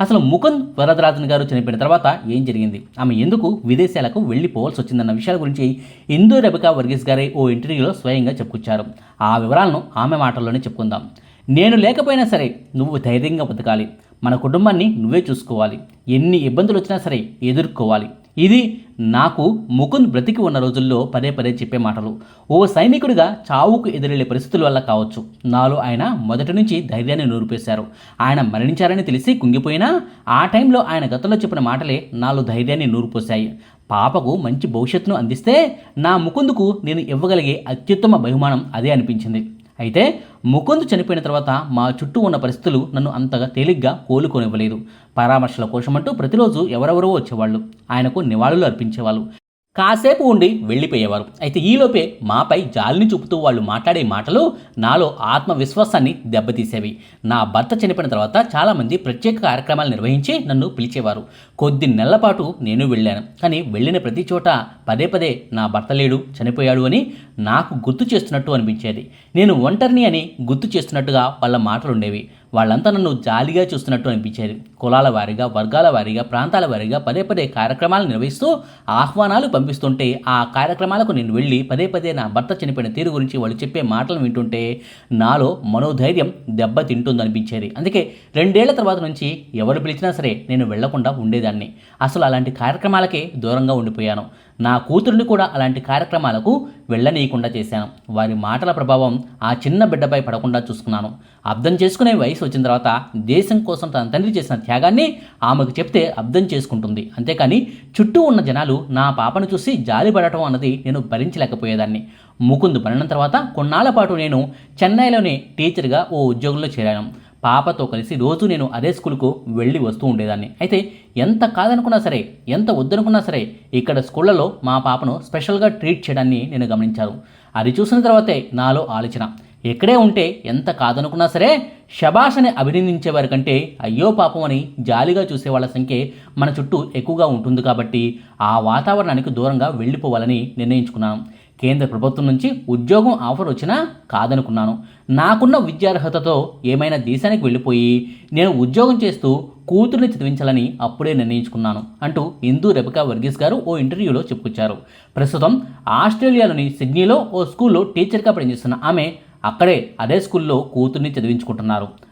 అసలు ముకుంద్ వరదరాజన్ గారు చనిపోయిన తర్వాత ఏం జరిగింది? ఆమె ఎందుకు విదేశాలకు వెళ్ళిపోవాల్సి వచ్చిందన్న విషయాల గురించి ఇందూ రెబికా వర్గీస్ గారే ఓ ఇంటర్వ్యూలో స్వయంగా చెప్పుకొచ్చారు. ఆ వివరాలను ఆమె మాటల్లోనే చెప్పుకుందాం. నేను లేకపోయినా సరే నువ్వు ధైర్యంగా బతకాలి. మన కుటుంబాన్ని నువ్వే చూసుకోవాలి. ఎన్ని ఇబ్బందులు వచ్చినా సరే ఎదుర్కోవాలి. ఇది నాకు ముకుంద్ బ్రతికి ఉన్న రోజుల్లో పదే పదే చెప్పే మాటలు. ఓ సైనికుడిగా చావుకు ఎదురెళ్ళే పరిస్థితుల వల్ల కావచ్చు. నాలో ఆయన మొదటి నుంచి ధైర్యాన్ని నూరిపేశారు. ఆయన మరణించారని తెలిసి కుంగిపోయినా ఆ టైంలో ఆయన గతంలో చెప్పిన మాటలే నాలో ధైర్యాన్ని నూరిపోశాయి. పాపకు మంచి భవిష్యత్తును అందిస్తే నా ముకుందుకు నేను ఇవ్వగలిగే అత్యుత్తమ బహుమానం అదే అనిపించింది. అయితే ముకుంద్ చనిపోయిన తర్వాత మా చుట్టూ ఉన్న పరిస్థితులు నన్ను అంతగా తేలిగ్గా కోలుకోనివ్వలేదు. పరామర్శల కోసమంటూ ప్రతిరోజు ఎవరెవరో వచ్చేవాళ్ళు. ఆయనకు నివాళులు అర్పించేవాళ్ళు. కాసేపు ఉండి వెళ్ళిపోయేవారు. అయితే ఈలోపే మాపై జాలిని చూపుతూ వాళ్ళు మాట్లాడే మాటలు నాలో ఆత్మవిశ్వాసాన్ని దెబ్బతీసేవి. నా భర్త చనిపోయిన తర్వాత చాలామంది ప్రత్యేక కార్యక్రమాలు నిర్వహించి నన్ను పిలిచేవారు. కొద్ది నెలల పాటు నేను వెళ్ళాను. కానీ వెళ్ళిన ప్రతి చోట పదే పదే నా భర్త లేడు చనిపోయాడు అని నాకు గుర్తు చేస్తున్నట్టు అనిపించేది. నేను ఒంటరిని అని గుర్తు చేస్తున్నట్టుగా వాళ్ళ మాటలు ఉండేవి వాళ్ళంతా నన్ను జాలిగా చూస్తున్నట్టు అనిపించేది కులాల వారీగా వర్గాల వారీగా ప్రాంతాల వారీగా పదే పదే కార్యక్రమాలు నిర్వహిస్తూ ఆహ్వానాలు పంపిస్తుంటే ఆ కార్యక్రమాలకు నేను వెళ్ళి పదే పదే నా భర్త చనిపోయిన తీరు గురించి వాళ్ళు చెప్పే మాటలు వింటుంటే నాలో మనోధైర్యం దెబ్బతింటుందనిపించేది. అందుకే రెండేళ్ళ తర్వాత నుంచి ఎవరు పిలిచినా సరే నేను వెళ్ళకుండా ఉండేదాన్ని. అసలు అలాంటి కార్యక్రమాలకే దూరంగా ఉండిపోయాను. నా కూతురుని కూడా అలాంటి కార్యక్రమాలకు వెళ్ళనీయకుండా చేశాను. వారి మాటల ప్రభావం ఆ చిన్న బిడ్డపై పడకుండా చూసుకున్నాను. అర్థం చేసుకునే వయసు వచ్చిన తర్వాత దేశం కోసం తన తండ్రి చేసిన త్యాగాన్ని ఆమెకు చెప్తే అర్థం చేసుకుంటుంది. అంతేకాని చుట్టూ ఉన్న జనాలు నా పాపను చూసి జాలిపడటం అన్నది నేను భరించలేకపోయేదాన్ని. ముకుందు పడిన తర్వాత కొన్నాళ్ళ పాటు నేను చెన్నైలోనే టీచర్గా ఓ ఉద్యోగంలో చేరాను. పాపతో కలిసి రోజు నేను అదే స్కూల్కు వెళ్ళి వస్తూ ఉండేదాన్ని. అయితే ఎంత కాదనుకున్నా సరే ఎంత వద్దనుకున్నా సరే ఇక్కడ స్కూళ్ళలో మా పాపను స్పెషల్గా ట్రీట్ చేయడాన్ని నేను గమనించాను. అది చూసిన తర్వాతే నాలో ఆలోచన. ఎక్కడే ఉంటే ఎంత కాదనుకున్నా సరే శబాష్ అని అభినందించేవారి కంటే అయ్యో పాపం అని జాలిగా చూసే వాళ్ళ సంఖ్య మన చుట్టూ ఎక్కువగా ఉంటుంది కాబట్టి ఆ వాతావరణానికి దూరంగా వెళ్ళిపోవాలని నిర్ణయించుకున్నాను. కేంద్ర ప్రభుత్వం నుంచి ఉద్యోగం ఆఫర్ వచ్చినా కాదనుకున్నాను. నాకున్న విద్యార్హతతో ఏమైనా దేశానికి వెళ్ళిపోయి నేను ఉద్యోగం చేస్తూ కూతుర్ని చదివించాలని అప్పుడే నిర్ణయించుకున్నాను అంటూ హిందూ రెబికా వర్గీస్ గారు ఓ ఇంటర్వ్యూలో చెప్పుకొచ్చారు. ప్రస్తుతం ఆస్ట్రేలియాలోని సిడ్నీలో ఓ స్కూల్లో టీచర్గా పనిచేస్తున్న ఆమె అక్కడే అదే స్కూల్లో కూతుర్ని చదివించుకుంటున్నారు.